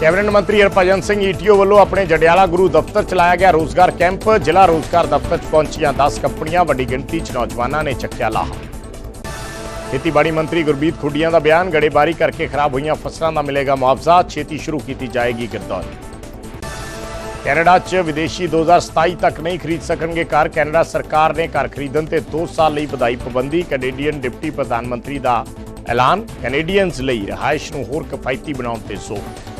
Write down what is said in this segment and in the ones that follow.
Cabinet ਮੰਤਰੀ Harbhajan Singh ETO ਵੱਲੋਂ ਆਪਣੇ ਜੰਡਿਆਲਾ ਗੁਰੂ ਦਫ਼ਤਰ ਚਲਾਇਆ ਗਿਆ ਰੋਜ਼ਗਾਰ ਕੈਂਪ। ਜ਼ਿਲ੍ਹਾ ਰੋਜ਼ਗਾਰ ਦਫ਼ਤਰ 'ਚ ਪਹੁੰਚੀਆਂ 10 ਕੰਪਨੀਆਂ, ਵੱਡੀ ਗਿਣਤੀ 'ਚ ਨੌਜਵਾਨਾਂ ਨੇ ਚੱਕਿਆ ਲਾਹਾ। ਖੇਤੀਬਾੜੀ ਮੰਤਰੀ ਗੁਰਬੀਤ ਖੁੱਡੀਆਂ ਦਾ ਬਿਆਨ, ਗੜੇਬਾਰੀ ਕਰਕੇ ਖਰਾਬ ਹੋਈਆਂ ਫਸਲਾਂ ਦਾ ਮਿਲੇਗਾ ਮੁਆਵਜ਼ਾ, ਛੇਤੀ ਸ਼ੁਰੂ ਕੀਤੀ ਜਾਏਗੀ ਗਿਰਦੌਰੀ ਕੈਨੇਡਾ 'ਚ ਵਿਦੇਸ਼ੀ 2027 ਤੱਕ ਨਹੀਂ ਖਰੀਦ ਸਕਣਗੇ ਘਰ ਕੈਨੇਡਾ ਸਰਕਾਰ ਨੇ ਘਰ ਖਰੀਦਣ ਤੇ 2 ਸਾਲ ਲਈ ਵਧਾਈ ਪਾਬੰਦੀ। ਕੈਨੇਡੀਅਨ ਡਿਪਟੀ ਪ੍ਰਧਾਨ ਮੰਤਰੀ ਦਾ ਐਲਾਨ। ਕੈਨੇਡੀਅਨਸ ਲਈ ਰਿਹਾਇਸ਼ ਨੂੰ ਹੋਰ ਕਿਫਾਇਤੀ ਬਣਾਉਣ ਤੇ ਜ਼ੋਰ।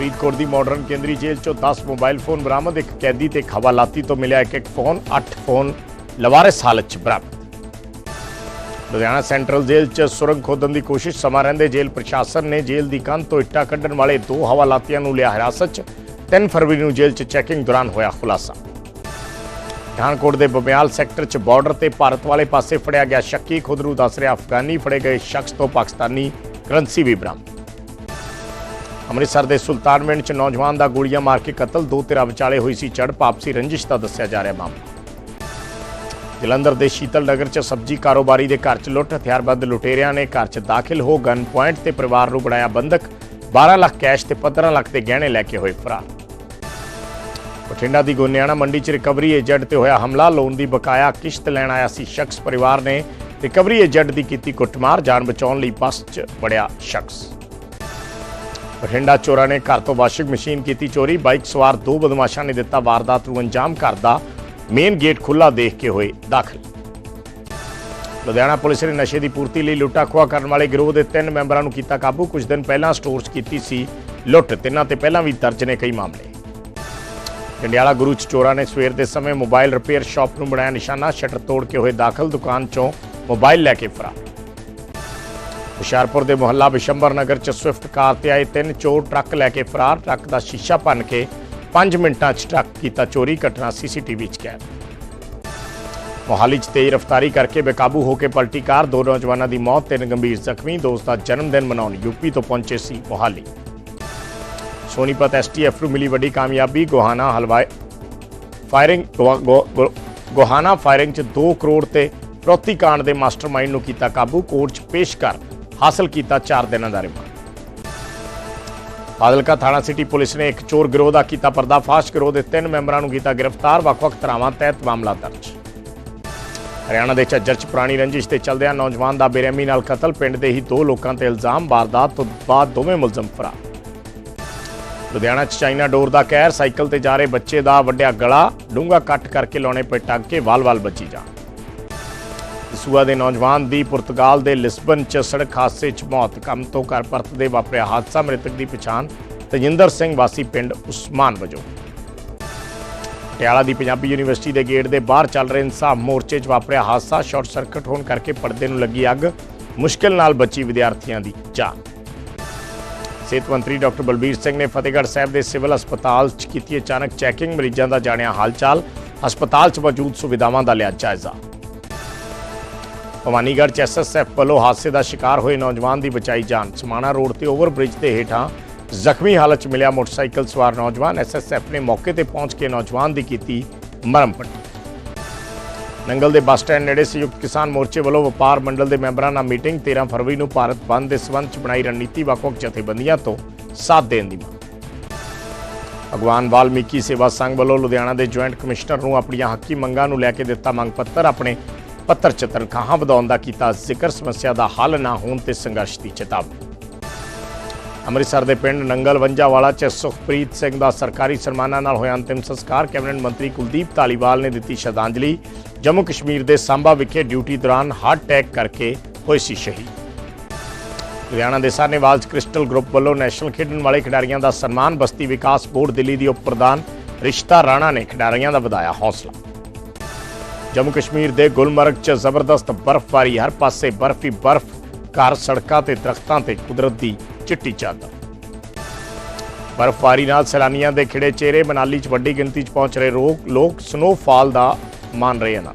ਫਰੀਦਕੋਟ ਦੀ ਮਾਡਰਨ ਕੇਂਦਰੀ ਜੇਲ੍ਹ 'ਚੋਂ 10 ਮੋਬਾਈਲ ਫੋਨ ਬਰਾਮਦ, ਇੱਕ ਕੈਦੀ ਤੇ ਇੱਕ ਹਵਾਲਾਤੀ ਤੋਂ ਮਿਲਿਆ ਇੱਕ ਇੱਕ ਫੋਨ 8 ਫੋਨ ਲਵਾਰਿਸ ਹਾਲਤ 'ਚ ਬਰਾਮਦ। ਲੁਧਿਆਣਾ ਸੈਂਟਰਲ ਜੇਲ੍ਹ 'ਚ ਸੁਰੰਗ ਖੋਦਣ ਦੀ ਕੋਸ਼ਿਸ਼, ਸਮਾਂ ਰਹਿੰਦੇ ਜੇਲ੍ਹ ਪ੍ਰਸ਼ਾਸਨ ਨੇ ਜੇਲ੍ਹ ਦੀ ਕੰਧ ਤੋਂ ਇੱਟਾਂ ਕੱਢਣ ਵਾਲੇ ਦੋ ਹਵਾਲਾਤੀਆਂ ਨੂੰ ਲਿਆ ਹਿਰਾਸਤ 'ਚ। 3 ਫਰਵਰੀ ਨੂੰ ਜੇਲ੍ਹ 'ਚ ਚੈਕਿੰਗ ਦੌਰਾਨ ਹੋਇਆ ਖੁਲਾਸਾ। ਪਠਾਨਕੋਟ ਦੇ ਬਬਿਆਲ ਸੈਕਟਰ 'ਚ ਬਾਰਡਰ ਤੇ ਭਾਰਤ ਵਾਲੇ ਪਾਸੇ ਫੜਿਆ ਗਿਆ ਸ਼ੱਕੀ ਖੁਦ ਨੂੰ ਦੱਸ ਰਿਹਾ ਅਫਗਾਨੀ ਫੜੇ ਗਏ ਸ਼ਖਸ ਤੋਂ ਪਾਕਿਸਤਾਨੀ ਕਰੰਸੀ ਵੀ ਬਰਾਮਦ। ਅੰਮ੍ਰਿਤਸਰ ਦੇ ਸੁਲਤਾਨਵਿੰਡ 'ਚ ਨੌਜਵਾਨ ਦਾ ਗੋਲੀਆਂ ਮਾਰ ਕੇ ਕਤਲ, ਦੋ ਧਿਰਾਂ ਵਿਚਾਲੇ ਹੋਈ ਸੀ ਝੜਪ ਆਪਸੀ ਰੰਜਿਸ਼ ਦਾ ਦੱਸਿਆ ਜਾ ਰਿਹਾ ਮਾਮਲਾ। ਜਲੰਧਰ ਦੇ ਸ਼ੀਤਲ ਨਗਰ 'ਚ ਸਬਜ਼ੀ ਕਾਰੋਬਾਰੀ ਦੇ ਘਰ 'ਚ ਲੁੱਟ, ਹਥਿਆਰਬੰਦ ਲੁਟੇਰਿਆਂ ਨੇ ਘਰ 'ਚ ਦਾਖਲ ਹੋ ਗਨ ਪੁਆਇੰਟ ਤੇ ਪਰਿਵਾਰ ਨੂੰ ਬਣਾਇਆ ਬੰਦਕ 12 ਲੱਖ ਕੈਸ਼ ਤੇ 15 ਲੱਖ ਦੇ ਗਹਿਣੇ ਲੈ ਕੇ ਹੋਏ ਫਰਾਰ। ਬਠਿੰਡਾ ਦੀ ਗੋਨਿਆਣਾ ਮੰਡੀ 'ਚ ਰਿਕਵਰੀ ਏਜੰਟ ਤੇ ਹੋਇਆ ਹਮਲਾ, ਲੋਨ ਦੀ ਬਕਾਇਆ ਕਿਸ਼ਤ ਲੈਣ ਆਇਆ ਸੀ ਸ਼ਖਸ, ਪਰਿਵਾਰ ਨੇ ਰਿਕਵਰੀ ਏਜੰਟ ਦੀ ਕੀਤੀ ਕੁੱਟਮਾਰ, ਜਾਨ ਬਚਾਉਣ ਲਈ ਬੱਸ 'ਚ ਵੜਿਆ ਸ਼ਖਸ। ਬਠਿੰਡਾ ਚੋਰਾਂ ਨੇ ਘਰ ਤੋਂ ਵਾਸ਼ਿੰਗ ਮਸ਼ੀਨ ਕੀਤੀ ਚੋਰੀ। ਬਾਈਕ ਸਵਾਰ ਦੋ ਬਦਮਾਸ਼ਾਂ ਨੇ ਦਿੱਤਾ ਵਾਰਦਾਤ ਨੂੰ ਅੰਜਾਮ। ਘਰ ਦਾ ਮੇਨ ਗੇਟ ਖੁੱਲਾ ਦੇਖ ਕੇ ਹੋਏ ਦਾਖਲ। ਲੁਧਿਆਣਾ ਪੁਲਿਸ ਨੇ ਨਸ਼ੇ ਦੀ ਪੂਰਤੀ ਲਈ ਲੁੱਟਾ ਖੋਹਾ ਕਰਨ ਵਾਲੇ ਗਿਰੋਹ ਦੇ ਤਿੰਨ ਮੈਂਬਰਾਂ ਨੂੰ ਕੀਤਾ ਕਾਬੂ। ਕੁਝ ਦਿਨ ਪਹਿਲਾਂ ਸਟੋਰ 'ਚ ਕੀਤੀ ਸੀ ਲੁੱਟ। ਤਿੰਨਾਂ ਤੇ ਪਹਿਲਾਂ ਵੀ ਦਰਜ ਨੇ ਕਈ ਮਾਮਲੇ। ਜੰਡਿਆਲਾ ਗੁਰੂ ਚ ਚੋਰਾਂ ਨੇ ਸਵੇਰ ਦੇ ਸਮੇਂ ਮੋਬਾਈਲ ਰਿਪੇਅਰ ਸ਼ਾਪ ਨੂੰ ਬਣਾਇਆ ਨਿਸ਼ਾਨਾ। ਸ਼ਟਰ ਤੋੜ ਕੇ ਹੋਏ ਦਾਖਲ ਦੁਕਾਨ 'ਚੋਂ ਮੋਬਾਈਲ ਲੈ ਕੇ ਫਰਾਰ। ਹੁਸ਼ਿਆਰਪੁਰ ਦੇ ਮੁਹੱਲਾ ਬਿਸ਼ੰਬਰ ਨਗਰ 'ਚ ਸਵਿਫਟ ਕਾਰ ਤੇ ਆਏ ਤਿੰਨ ਚੋਰ ਟਰੱਕ ਲੈ ਕੇ ਫਰਾਰ। ਟਰੱਕ ਦਾ ਸ਼ੀਸ਼ਾ ਭੰਨ ਕੇ 5 ਮਿੰਟਾਂ 'ਚ ਟਰੱਕ ਕੀਤਾ ਚੋਰੀ, ਘਟਨਾ ਸੀਸੀਟੀਵੀ 'ਚ ਕੈਦ। ਮੋਹਾਲੀ 'ਚ ਤੇਜ਼ ਰਫ਼ਤਾਰੀ ਕਰਕੇ ਬੇਕਾਬੂ ਹੋ ਕੇ ਪਲਟੀ ਕਾਰ, ਦੋ ਨੌਜਵਾਨਾਂ ਦੀ ਮੌਤ, ਤਿੰਨ ਗੰਭੀਰ ਜ਼ਖਮੀ, ਦੋਸਤ ਦਾ ਜਨਮ ਦਿਨ ਮਨਾਉਣ ਯੂਪੀ ਤੋਂ ਪਹੁੰਚੇ ਸੀ ਮੋਹਾਲੀ। ਸੋਨੀਪਤ ਐਸਟੀਐਫ ਨੂੰ ਮਿਲੀ ਵੱਡੀ ਕਾਮਯਾਬੀ ਗੋਹਾਨਾ ਹਲਵਾਈ ਫਾਇਰਿੰਗ ਗੋ- ਗੋਹਾਨਾ ਫਾਇਰਿੰਗ 'ਚ 2 ਕਰੋੜ ਤੇ ਪ੍ਰੋਤੀ ਕਾਂਡ ਦੇ ਮਾਸਟਰਮਾਈਂਡ ਨੂੰ ਕੀਤਾ ਕਾਬੂ, ਕੋਰਟ 'ਚ ਪੇਸ਼ ਕਰ ਹਾਸਲ ਕੀਤਾ 4 ਦਿਨਾਂ ਦਾ ਰਿਮਾਂਡ। ਫਾਜ਼ਿਲਕਾ ਥਾਣਾ ਸਿਟੀ ਪੁਲਿਸ ਨੇ ਇੱਕ ਚੋਰ ਗਿਰੋਹ ਦਾ ਕੀਤਾ ਪਰਦਾਫਾਸ਼। ਗਿਰੋਹ ਦੇ ਤਿੰਨ ਮੈਂਬਰਾਂ ਨੂੰ ਕੀਤਾ ਗ੍ਰਿਫਤਾਰ, ਵੱਖ-ਵੱਖ ਧਰਾਵਾਂ ਤਹਿਤ ਮਾਮਲਾ ਦਰਜ। ਹਰਿਆਣਾ ਦੇ ਝੱਜਰ 'ਚ ਪੁਰਾਣੀ ਰੰਜਿਸ਼ ਤੇ ਚੱਲਦਿਆਂ ਨੌਜਵਾਨ ਦਾ ਬੇਰਹਿਮੀ ਨਾਲ ਕਤਲ, ਪਿੰਡ ਦੇ ਹੀ ਦੋ ਲੋਕਾਂ ਤੇ ਇਲਜ਼ਾਮ, ਵਾਰਦਾਤ ਤੋਂ ਬਾਅਦ ਦੋਵੇਂ ਮੁਲਜ਼ਮ ਫਰਾਰ। ਲੁਧਿਆਣਾ 'ਚ ਚਾਈਨਾ ਡੋਰ ਦਾ ਕਹਿਰ, ਸਾਈਕਲ ਤੇ ਜਾ ਰਹੇ ਬੱਚੇ ਦਾ ਵੱਡਿਆ ਗਲਾ, ਡੂੰਘਾ ਕੱਟ ਕਰਕੇ ਲਾਉਣੇ ਪਏ ਟਾਂਕੇ, ਵਾਲ-ਵਾਲ ਬਚੀ ਜਾ ਸੂਆ ਦੇ ਨੌਜਵਾਨ ਦੀ ਪੁਰਤਗਾਲ ਦੇ ਲਿਸਬਨ 'ਚ ਸੜਕ ਹਾਦਸੇ 'ਚ ਮੌਤ, ਕੰਮ ਤੋਂ ਘਰ ਪਰਤਦੇ ਵਾਪਰਿਆ ਹਾਦਸਾ, ਮ੍ਰਿਤਕ ਦੀ ਪਛਾਣ ਤਜਿੰਦਰ ਸਿੰਘ ਵਾਸੀ ਪਿੰਡ ਉਸਮਾਨ ਵਜੋਂ। ਪਟਿਆਲਾ ਦੀ ਪੰਜਾਬੀ ਯੂਨੀਵਰਸਿਟੀ ਦੇ ਗੇਟ ਦੇ ਬਾਹਰ ਚੱਲ ਰਹੇ ਇਨਸਾਫ ਮੋਰਚੇ 'ਚ ਵਾਪਰਿਆ ਹਾਦਸਾ, ਸ਼ਾਰਟ ਸਰਕਟ ਹੋਣ ਕਰਕੇ ਪਰਦੇ ਨੂੰ ਲੱਗੀ ਅੱਗ, ਮੁਸ਼ਕਿਲ ਨਾਲ ਬਚੀ ਵਿਦਿਆਰਥੀਆਂ ਦੀ ਜਾਨ। ਸਿਹਤ ਮੰਤਰੀ ਡਾਕਟਰ ਬਲਬੀਰ ਸਿੰਘ ਨੇ ਫਤਿਹਗੜ੍ਹ ਸਾਹਿਬ ਦੇ ਸਿਵਲ ਹਸਪਤਾਲ 'ਚ ਕੀਤੀ ਅਚਾਨਕ ਚੈਕਿੰਗ, ਮਰੀਜ਼ਾਂ ਦਾ ਜਾਣਿਆ ਹਾਲਚਾਲ ਹਸਪਤਾਲ 'ਚ ਮੌਜੂਦ ਸੁਵਿਧਾਵਾਂ ਦਾ ਲਿਆ ਜਾਇਜ਼ਾ। ਭਵਾਨੀਗੜ੍ਹ 'ਚ ਐਸਐਸਐਫ ਵੱਲੋਂ ਹਾਦਸੇ ਦਾ ਸ਼ਿਕਾਰ ਹੋਏ ਨੌਜਵਾਨ ਦੀ ਬਚਾਈ ਜਾਨ। ਸਮਾਣਾ ਰੋਡ ਤੇ ਓਵਰਬ੍ਰਿਜ ਦੇ ਹੇਠਾਂ ਜ਼ਖਮੀ ਹਾਲਤ 'ਚ ਮਿਲਿਆ ਮੋਟਰਸਾਈਕਲ ਸਵਾਰ ਨੌਜਵਾਨ। ਐਸਐਸਐਫ ਨੇ ਮੌਕੇ ਤੇ ਪਹੁੰਚ ਕੇ ਨੌਜਵਾਨ ਦੀ ਕੀਤੀ ਮਰਮ ਪੱਟੀ। ਨੰਗਲ ਦੇ ਬੱਸ ਸਟੈਂਡ ਨੇੜੇ ਸੰਯੁਕਤ ਕਿਸਾਨ ਮੋਰਚੇ ਵੱਲੋਂ ਵਪਾਰ ਮੰਡਲ ਦੇ ਮੈਂਬਰਾਂ ਨਾਲ ਮੀਟਿੰਗ 13 ਫਰਵਰੀ ਨੂੰ ਭਾਰਤ ਬੰਦ ਦੇ ਸਬੰਧ 'ਚ ਬਣਾਈ ਰਣਨੀਤੀ ਵੱਖ-ਵੱਖ ਜਥੇਬੰਦੀਆਂ ਤੋਂ ਸਾਥ ਦੇਣ ਦੀ ਮੰਗ। ਅਗਵਾਨ ਵਾਲਮੀਕੀ ਸੇਵਾ ਸੰਘ ਵੱਲੋਂ ਲੁਧਿਆਣਾ ਦੇ ਜੁਆਇੰਟ ਕਮਿਸ਼ਨਰ ਨੂੰ ਆਪਣੀਆਂ ਹੱਕੀ ਮੰਗਾਂ ਨੂੰ ਲੈ ਕੇ ਦਿੱਤਾ ਮੰਗ ਪੱਤਰ। ਆਪਣੇ ਪੱਤਰ 'ਚ ਤਨਖਾਹਾਂ ਵਧਾਉਣ ਦਾ ਕੀਤਾ ਜ਼ਿਕਰ, ਸਮੱਸਿਆ ਦਾ ਹੱਲ ਨਾ ਹੋਣ ਤੇ ਸੰਘਰਸ਼ ਦੀ ਚੇਤਾਵਨੀ। ਅੰਮ੍ਰਿਤਸਰ ਦੇ ਪਿੰਡ ਨੰਗਲ ਵੰਜਾਵਾਲਾ 'ਚ ਸੁਖਪ੍ਰੀਤ ਸਿੰਘ ਦਾ ਸਰਕਾਰੀ ਸਨਮਾਨਾਂ ਨਾਲ ਹੋਇਆ ਅੰਤਿਮ ਸੰਸਕਾਰ। ਕੈਬਨਿਟ ਮੰਤਰੀ ਕੁਲਦੀਪ ਧਾਲੀਵਾਲ ਨੇ ਦਿੱਤੀ ਸ਼ਰਧਾਂਜਲੀ। ਜੰਮੂ ਕਸ਼ਮੀਰ ਦੇ ਸਾਂਬਾ ਵਿਖੇ ਡਿਊਟੀ ਦੌਰਾਨ ਹਾਰਟ ਅਟੈਕ ਕਰਕੇ ਹੋਏ ਸੀ ਸ਼ਹੀਦ। ਲੁਧਿਆਣਾ ਦੇ ਸਾਹਨੇਵਾਲ ਕ੍ਰਿਸਟਲ ਗਰੁੱਪ ਵੱਲੋਂ ਨੈਸ਼ਨਲ ਖੇਡਣ ਵਾਲੇ ਖਿਡਾਰੀਆਂ ਦਾ ਸਨਮਾਨ ਬਸਤੀ ਵਿਕਾਸ ਬੋਰਡ ਦਿੱਲੀ ਦੀ ਉਪ ਪ੍ਰਧਾਨ ਰਿਸ਼ਤਾ ਰਾਣਾ ਨੇ ਖਿਡਾਰੀਆਂ ਦਾ ਵਧਾਇਆ ਹੌਸਲਾ। ਜੰਮੂ ਕਸ਼ਮੀਰ ਦੇ ਗੁਲਮਰਗ 'ਚ ਜ਼ਬਰਦਸਤ ਬਰਫ਼ਬਾਰੀ, ਹਰ ਪਾਸੇ ਬਰਫ਼ੀ, ਬਰਫ਼, ਘਰ ਸੜਕਾਂ ਤੇ ਦਰਖਤਾਂ ਤੇ ਕੁਦਰਤ ਦੀ ਚਿੱਟੀ ਚਾਦਰ। ਬਰਫ਼ਬਾਰੀ ਨਾਲ ਸੈਲਾਨੀਆਂ ਦੇ ਖਿੜੇ ਚਿਹਰੇ, ਮਨਾਲੀ 'ਚ ਵੱਡੀ ਗਿਣਤੀ 'ਚ ਪਹੁੰਚ ਰਹੇ ਰੋਕ ਲੋਕ ਸਨੋਫਾਲ ਦਾ ਮਾਣ ਰਹੇ ਹਨ।